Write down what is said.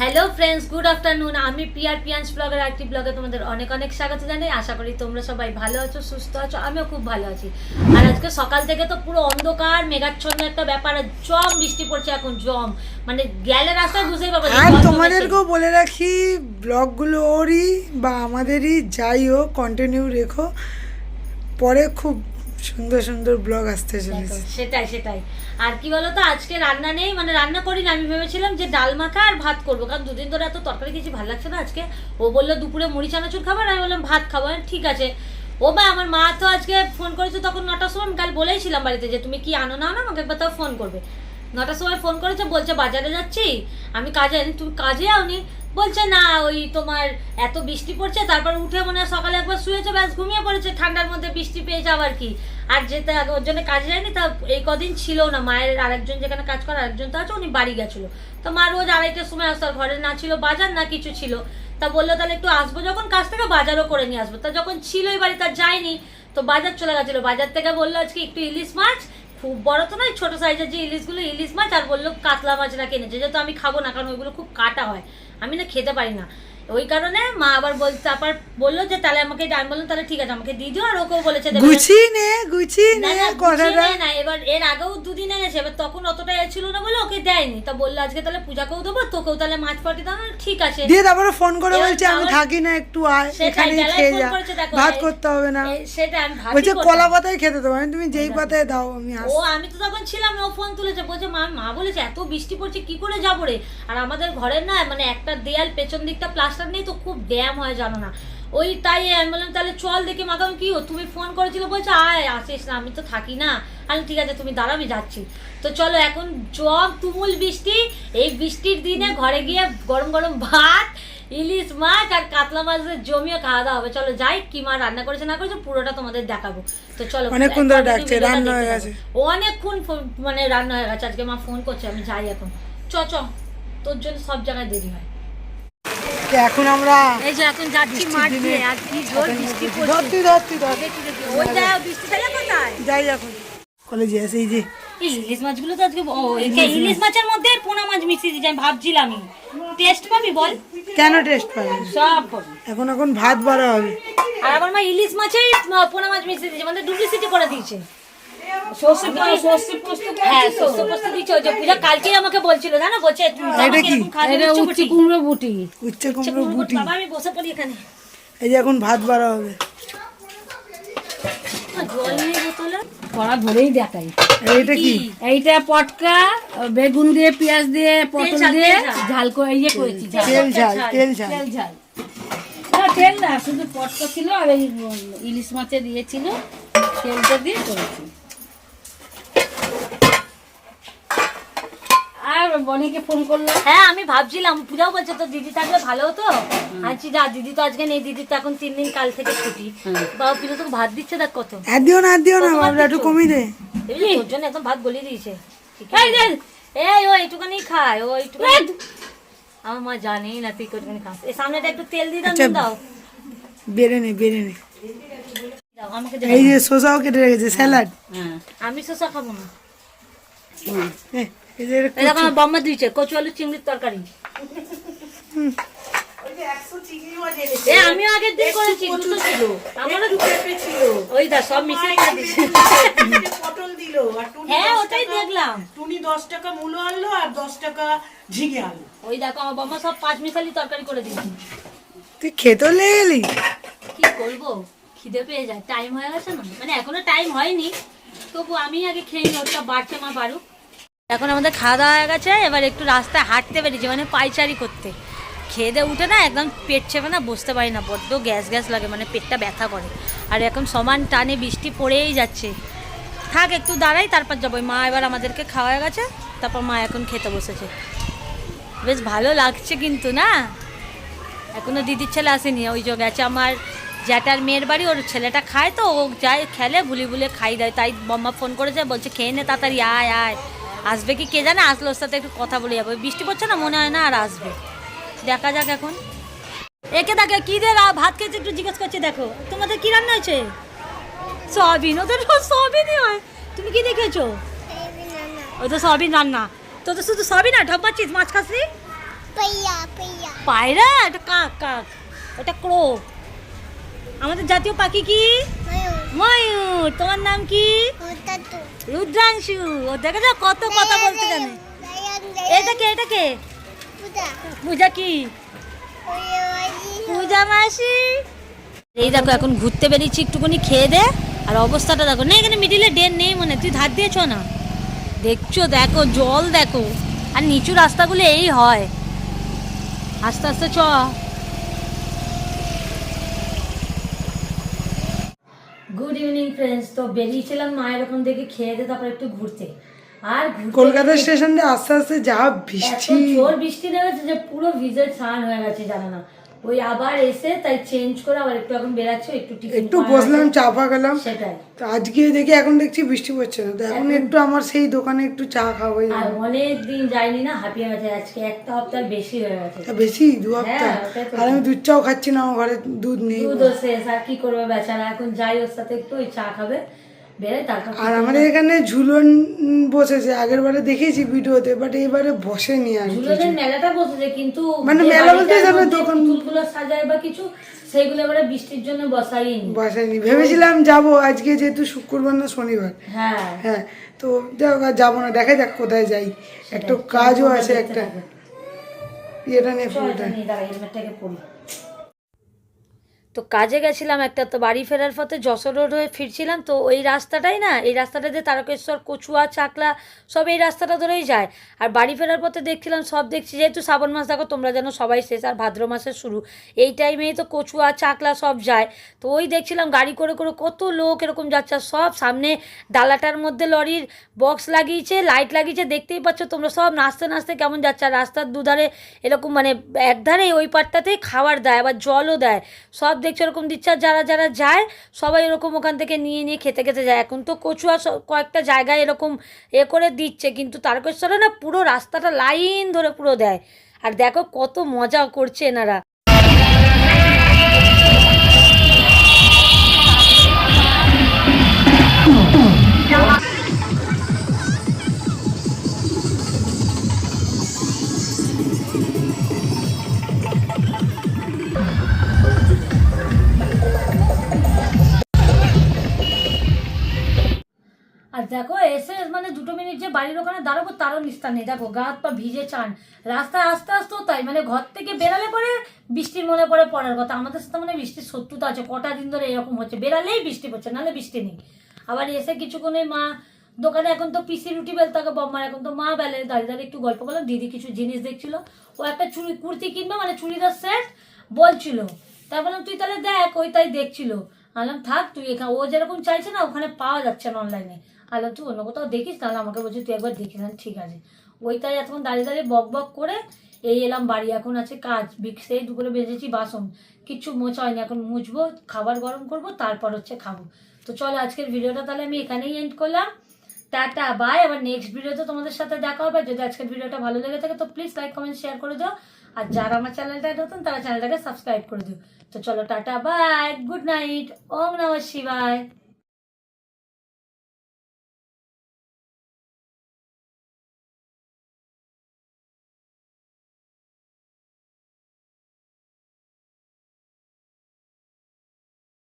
Hello friends good afternoon আমি পিয়ার পিয়ান্স ব্লগের একটি ব্লগে তোমাদের অনেক অনেক স্বাগত জানাই। আশা করি তোমরা সবাই ভালো আছো সুস্থ আছো আমিও খুব ভালো আছি। আর আজকে সকাল থেকে তো পুরো অন্ধকার মেঘাচ্ছন্ন একটা ব্যাপার আর জম বৃষ্টি পড়ছে এখন জম। মানে গেলে রাস্তায় বুঝতেই পারব আর তোমাদেরকেও বলে রাখি ব্লগগুলো ওরই বা আমাদেরই যাই হোক কন্টিনিউ রেখো। পরে খুব সুন্দর সুন্দর ব্লগ আসতে চলেছে। সেটাই সেটাই। আর কি বলতো আজকে রান্না নেই মানে রান্না করি না আমি ভেবেছিলাম যে ডাল মাখা আর ভাত করব কারণ দুদিন ধরে এত তরকারি কিছু ভালো লাগছে না আজকে। ও বলল দুপুরে মুড়ি চানাচুর খাবার আমি বললাম ভাত খাব। ঠিক আছে। ও বা আমার মা তো আজকে ফোন করেছে তখন নটার সময় আমি কাল বলেইছিলাম বাড়িতে যে তুমি কি আনো না আনো আমাকে একবার তাও ফোন করবে। নটার সময় ফোন করেছে, বলছে, বাজারে যাচ্ছি। আমি কাজে, তুমি কাজে আওনি বলছে, না, ওই তোমার এত বৃষ্টি পড়ছে, তারপর উঠে মনে হয় সকালে একবার শুয়েছে, ব্যাস ঘুমিয়ে পড়েছে, ঠান্ডার মধ্যে বৃষ্টি পেয়েছে আবার কি। আর যেতে ওর জন্য কাজে যায়নি, তা এই কদিন ছিল না। মায়ের আরেকজন যেখানে কাজ করে, আরেকজন তো আছে, উনি বাড়ি গেছিল। তো মা রোজ আড়াইটার সময় আসতো ঘরে না ছিল বাজার, না কিছু ছিল। তা বলল, তাহলে একটু আসব যখন কাজ থেকে, বাজারও করে নিয়ে আসব। তা যখন ছিল এই বাড়ি তার যায়নি, তো বাজার চলে গেছিল। বাজার থেকে বলল, আজকে একটু ইলিশ মাছ খুব বড় তো নয়, ছোটো সাইজের যে ইলিশগুলো, ইলিশ মাছ আর বলল কাতলা মাছ না কিনেছে যেহেতু আমি খাব না, কারণ ওইগুলো খুব কাটা হয়। আমি না খেতে পারি না। ওই কারণে মা আবার বল তারপর বলল যে তাহলে আমাকে আমি বললাম তাহলে ঠিক আছে আমাকে দিয়ে দিও। আর ওকেও বলেছে। গুছিয়ে নে গুছিয়ে না, কথাটা না এবার এর আগেও দুদিন এনেছে এবার তখন অতটা এ ছিল না বলে ওকে দেয়নি। তা বলল আজকে তাহলে পূজাকেও দেবো তোকেও তাহলে মাছ পাঠিয়ে দাও। ঠিক আছে। দিয়ে তারপরে ফোন করে বলছে আমি থাকি না একটু আয় এখানেই খেয়ে যা। ভাত করতে হবে না। সেটা আমি বলছে কলা পাতায় খেতে দেবো। আমি তুমি যেই পাতায় দাও আমি ও আমি তো তখন ছিলাম না, ও ফোন তুলেছে বলছে মা মা বলেছে এত বৃষ্টি পড়ছে কি করে যাব রে? আর আমাদের ঘরের না মানে একটা দেয়াল পেছন দিকটা প্লাস্টার নেই তো খুব ড্যাম হয় জানো না। ওই তাই আমি বললাম তাহলে চল দেখি মাকাম কি ও তুমি ফোন করেছিল বলছে আয় আসিস না আমি তো থাকি না। আমি ঠিক আছে তুমি দাঁড়া আমি যাচ্ছি। তো চলো এখন জব তুমুল বৃষ্টি এই বৃষ্টির দিনে ঘরে গিয়ে গরম গরম ভাত ইলিশ মাছ আর কাতলা মাছের জমিও খাওয়া দাওয়া হবে। চলো যাই কি মা রান্না করেছে না করেছে পুরোটা তোমাদের দেখাবো। তো চলো অনেকক্ষণ ধরে ডাকছে, রান্না হয়ে গেছে। অনেকক্ষণ মানে রান্না হয়ে গেছে আজকে মা ফোন করছে আমি যাই এখন। চ চ তোর জন্য সব জায়গায় দেরি হয়। তো এখন আমরা এই যে এখন যাচ্ছি মাঠ দিয়ে আর কি জোর বৃষ্টি পড়ছে। ধরতি ধরতি ধর দেখি দেখি ওই যা বৃষ্টি ফেলে কোথায়? যাই এখন কলেজে আসে এই যে ইলিশ মাছগুলো তো আজকে ইলিশ মাছের মধ্যে পোনা মাছ মিশিয়ে দিয়েছি আমি ভাবছিলামই। টেস্ট পাবি বল? কেন টেস্ট পাবে? সব পাবি। এখন এখন ভাত বাড়া হবে। আর আমার মা ইলিশ মাছেই পোনা মাছ মিশিয়ে দিয়েছে মানে ডুপ্লিসিটি করে দিয়েছে। হ্যাঁ সর্ষে পোস্ত দিয়েছে ওই যে পূজা কালকে আমাকে বলছিল জানো বলছে এটা কি? এরকম খাওয়াবে কুমড়ো বুটি। উচ্ছে কুমড়ো বুটি। বাবা আমি বসে পড়ি এখানে। এই যে এখন ভাত বাড়া হবে। আর জল নেই বোতলে কড়া ভরেই দেখাই। আর কি? এইটা পটকা বেগুন দিয়ে পেঁয়াজ দিয়ে পটল দিয়ে ঝাল। করে ইয়ে করেছি তেল ঝাল তেল ঝাল। তেল ঝাল। না তেল না শুধু পটকা ছিল আর এই ইলিশ মাছে দিয়েছিল তেলটা দিয়ে করেছি। বনিকে ফোন করলাম। হ্যাঁ আমি ভাবছিলাম পূজাও বলছে তো দিদি থাকলে ভালো হতো। আছি যা দিদি তো আজকে নেই দিদি তো এখন তিন দিন কাল থেকে ছুটি। বাবা পূজা তোকে ভাত দিচ্ছে দেখ কত। আর দিও না আর দিও না বাবলা একটু কমিয়ে দে। এই তোর জন্য একদম ভাত গলিয়ে দিয়েছে। ঠিক আছে? এই ও এইটুখানি খায় ও এইটুখানি আমার মা জানেই না তুই কতখানি খাস। এই সামনেটা একটু তেল দিয়ে দাও আচ্ছা। দাও। বেড়ে নে বেড়ে নে। আমাকে এই যে শসাও কেটে রেখেছে স্যালাড। হ্যাঁ আমি শসা খাব না। আমার বাম্মা দিয়েছে কচু আলু চিংড়ির তরকারি। এ আমিও আগের দিন করেছি দুটো ছিল। আমারও পেঁপে ছিল। ওই দা সব মিশিয়ে করে দিছি পটল দিল। আর টুনি হ্যাঁ ওটাই দেখলাম। টুনি দশ টাকা মূলো আনলো আর দশ টাকা ঝিঙে আনলো। ওই দেখো আমার বাবা সব পাঁচ মিশালি তরকারি করে দিয়েছি। তুই খেতে কি করব খিদে পেয়ে যায়। টাইম হয়ে গেছে না? মানে এখনও টাইম হয়নি। তবু আমি আগে খেয়ে নিই ওটা বাড়ছে মা বাড়ুক এখন আমাদের খাওয়া দাওয়া হয়ে গেছে, এবার একটু রাস্তায় হাঁটতে বেরিয়েছি মানে পাইচারি করতে। খেয়ে দিয়ে উঠে না একদম পেট চেপে না বসতে পারি না, বড্ড গ্যাস গ্যাস লাগে মানে পেটটা ব্যথা করে। আর এখন সমান টানে বৃষ্টি পড়েই যাচ্ছে। থাক, একটু দাঁড়াই, তারপর যাব। মা এবার আমাদেরকে খাওয়া গেছে, তারপর মা এখন খেতে বসেছে। বেশ ভালো লাগছে কিন্তু না? এখনও দিদির ছেলে আসেনি, ওই যে গেছে আমার জ্যাঠার মেয়ের বাড়ি, ওর ছেলেটা খায় তো, ও যায়, খেলে, ভুলি ভুলে খাই দেয়। তাই বম্মা ফোন করেছে, বলছে, খেয়ে নে তাড়াতাড়ি, আয় আয়। আসবে কি কে জানে? আসলে ওর সাথে একটু কথা বলে যাব। বৃষ্টি পড়ছে না মনে হয় না আর আসবে। দেখা যাক এখন। একে দেখে কি দে ভাত খেয়েছে একটু জিজ্ঞেস করছে দেখো। তোমাদের কি রান্না হয়েছে? সয়াবিন। ওদের সয়াবিনই হয়। তুমি কি দেখেছ? ওই তো সয়াবিন রান্না। তো তো শুধু সয়াবিন না ঢপ পাচ্ছিস মাছ Paya, পায়রা? এটা কাক কাক। ওটা ক্রো আমাদের জাতীয় পাখি কি? ময়ূর তোমার নাম কি? রুদ্রাংশু। ও দেখে যাও কত কথা বলতে জানে। এটাকে এটাকে পূজা। কি? পূজা মাসি। এই দেখো এখন ঘুরতে বেরিয়েছি একটুখানি খেয়ে দে। আর অবস্থাটা দেখো না এখানে মিডিলে ড্রেন নেই মনে তুই ধার দিয়েছ না? দেখছ দেখো জল দেখো। আর নিচু রাস্তাগুলো এই হয়। আস্তে আস্তে চ। গুড ইভিনিং ফ্রেন্ডস তো বেরিয়েছিলাম মায়ের ওখান থেকে খেয়ে দিয়ে তারপর একটু ঘুরতে। আর কলকাতা স্টেশন দিয়ে আস্তে আস্তে যা বৃষ্টি। জোর বৃষ্টি নেমেছে যে পুরো ভিজে ছান হয়ে গেছে জানো না। ওই আবার এসে তাই চেঞ্জ করে আবার একটু এখন বেরাচ্ছে একটু একটু বসলাম। চা ফা খেলাম। সেটাই। তো আজকে দেখি এখন দেখছি বৃষ্টি পড়ছে না। তো এখন একটু আমার সেই দোকানে একটু চা খাব আর অনেক দিন যাইনি না হাঁপিয়ে গেছে। আজকে একটা সপ্তাহ বেশি হয়ে গেছে। তা বেশি? দু হ্যাঁ, ওটাই আর আমি দুধ চাও খাচ্ছি না আমার ঘরে দুধ নেই। দুধও শেষ আর কি করবে বেচারা? এখন যাই ওর সাথে একটু ওই চা খাবে। আর আমাদের এখানে ঝুলন বসেছে আগের বারে দেখেছি ভিডিওতে বাট এবারে বসেনি আর। মেলাটা বসেছে কিন্তু মানে মেলা বলতে যাবে দোকান- সাজায় বা কিছু সেইগুলো এবারে বৃষ্টির জন্য বসাইনি। বসেনি ভেবেছিলাম যাব আজকে যেহেতু শুক্রবার না শনিবার। হ্যাঁ। হ্যাঁ তো যাব না দেখা যাক কোথায় যাই। একটু কাজও আছে একটা। ইয়েটা নিয়ে ফুলটা হেলমেটটাকে। তো কাজে গেছিলাম একটা, তো বাড়ি ফেরার পথে যশোর রোড হয়ে ফিরছিলাম, তো ওই রাস্তাটাই না, এই রাস্তাটা দিয়ে তারকেশ্বর, কচুয়া, চাকলা, সব এই রাস্তাটা ধরেই যায়। আর বাড়ি ফেরার পথে দেখছিলাম, সব দেখছি, যেহেতু শ্রাবণ মাস, দেখো তোমরা যেন সবাই শেষ, আর ভাদ্র মাসের শুরু। এই টাইমেই তো কচুয়া, চাকলা সব যায়। তো ওই দেখছিলাম গাড়ি করে করে কত লোক এরকম যাচ্ছে, সব সামনে ডালাটার মধ্যে লরির বক্স লাগিয়েছে লাইট লাগিয়েছে, দেখতেই পাচ্ছ তোমরা সব নাচতে নাচতে কেমন যাচ্ছে। রাস্তার দুধারে এরকম মানে একধারে ওই পাটটাতেই খাবার দেয়, আবার জলও দেয়। সব দেখছ এরকম দিচ্ছে। আর যারা যারা যায়, সবাই এরকম ওখান থেকে নিয়ে নিয়ে খেতে খেতে যায়। এখন তো কচুয়া কয়েকটা জায়গায় এরকম এ করে দিচ্ছে, কিন্তু তারকেশ্বরে না পুরো রাস্তাটা লাইন ধরে পুরো দেয়। আর দেখো কত মজা করছে এনারা। দেখো, এসে মানে দুটো মিনিট যে বাড়ির ওখানে দাঁড়াবো তারও নিস্তার নেই। দেখো, গা হাত পা ভিজে চান। রাস্তায় আস্তে আস্তেও তাই মানে ঘর থেকে বেরালে পরে বৃষ্টির মনে পড়ে পড়ার কথা। আমাদের সাথে মানে বৃষ্টির শত্রুতা আছে, কটা দিন ধরে এরকম হচ্ছে। বেরালেই বৃষ্টি পড়ছে, নাহলে বৃষ্টি নেই। আবার এসে কিছুক্ষণে মা, দোকানে এখন তো পিসি রুটি বেলতে হবে বম্মার, এখন তো মা বেলে, দাঁড়িয়ে দাঁড়িয়ে একটু গল্প করলাম, দিদি কিছু জিনিস দেখছিল। ও একটা চুড়ি, কুর্তি কিনবে মানে চুড়িদার সেট বলছিল। তাই বললাম, তুই তাহলে দেখ ওই তাই দেখছিল। আলাম থাক, তুই এখানে, ও যেরকম চাইছে না, ওখানে পাওয়া যাচ্ছে না অনলাইনে আলাম তুই অন্য কোথাও দেখিস, তাহলে আমাকে বলছি, তুই একবার দেখিস না, ঠিক আছে। ওইটাই এতক্ষণ দাঁড়িয়ে দাঁড়িয়ে বক বক করে, এই এলাম বাড়ি, এখন আছে কাজ সেই দুপুরে বেজেছি বাসন। কিচ্ছু মোছা হয়নি, এখন মুছবো, খাবার গরম করব, তারপর হচ্ছে খাব। তো চলো আজকের ভিডিওটা তাহলে আমি এখানেই এন্ড করলাম। টাটা বাই আবার নেক্সট ভিডিওতে তোমাদের সাথে দেখা হবে। যদি আজকের ভিডিওটা ভালো লেগে থাকে, তো প্লিজ লাইক কমেন্ট শেয়ার করে দিও। আর যারা আমার চ্যানেলটা নতুন, তারা চ্যানেলটাকে সাবস্ক্রাইব করে দিও। তো চলো টাটা বাই গুড নাইট ওম নমঃ শিবায়।